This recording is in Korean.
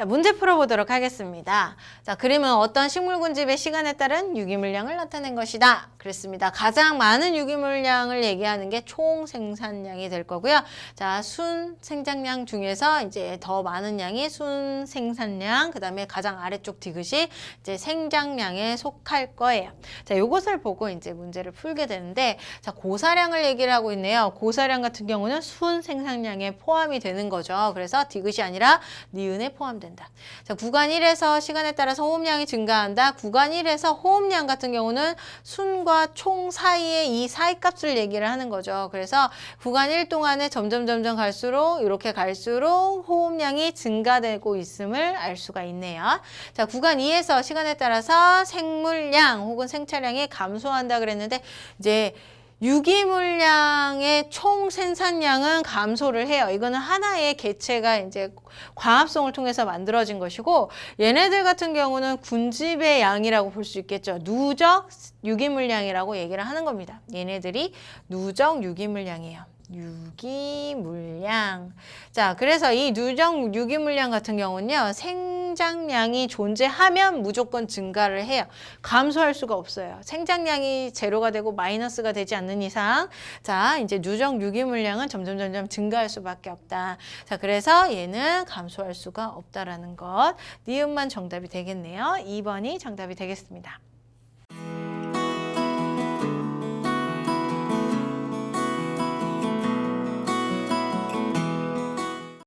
자, 문제 풀어보도록 하겠습니다. 자, 그림은 어떤 식물군집의 시간에 따른 유기물량을 나타낸 것이다. 그랬습니다. 가장 많은 유기물량을 얘기하는 게 총 생산량이 될 거고요. 자, 순 생장량 중에서 이제 더 많은 양이 순 생산량, 그 다음에 가장 아래쪽 디귿이 이제 생장량에 속할 거예요. 자, 요것을 보고 이제 문제를 풀게 되는데, 자, 고사량을 얘기를 하고 있네요. 고사량 같은 경우는 순 생산량에 포함이 되는 거죠. 그래서 디귿이 아니라 니은에 포함된 다. 자, 구간 1에서 시간에 따라서 호흡량이 증가한다. 구간 1에서 호흡량 같은 경우는 순과 총 사이의 이 사이값을 얘기를 하는 거죠. 그래서 구간 1 동안에 점점 점점 갈수록 이렇게 갈수록 호흡량이 증가되고 있음을 알 수가 있네요. 자, 구간 2에서 시간에 따라서 생물량 혹은 생차량이 감소한다 그랬는데 이제 유기물량의 총 생산량은 감소를 해요. 이거는 하나의 개체가 이제 광합성을 통해서 만들어진 것이고 얘네들 같은 경우는 군집의 양이라고 볼 수 있겠죠. 누적 유기물량이라고 얘기를 하는 겁니다. 얘네들이 누적 유기물량이에요. 유기물량. 자, 그래서 이 누적 유기물량 같은 경우는요, 생장량이 존재하면 무조건 증가를 해요. 감소할 수가 없어요. 생장량이 제로가 되고 마이너스가 되지 않는 이상, 자, 이제 누적 유기물량은 점점 점점 증가할 수밖에 없다. 자, 그래서 얘는 감소할 수가 없다라는 것. 니은만 정답이 되겠네요. 2번이 정답이 되겠습니다.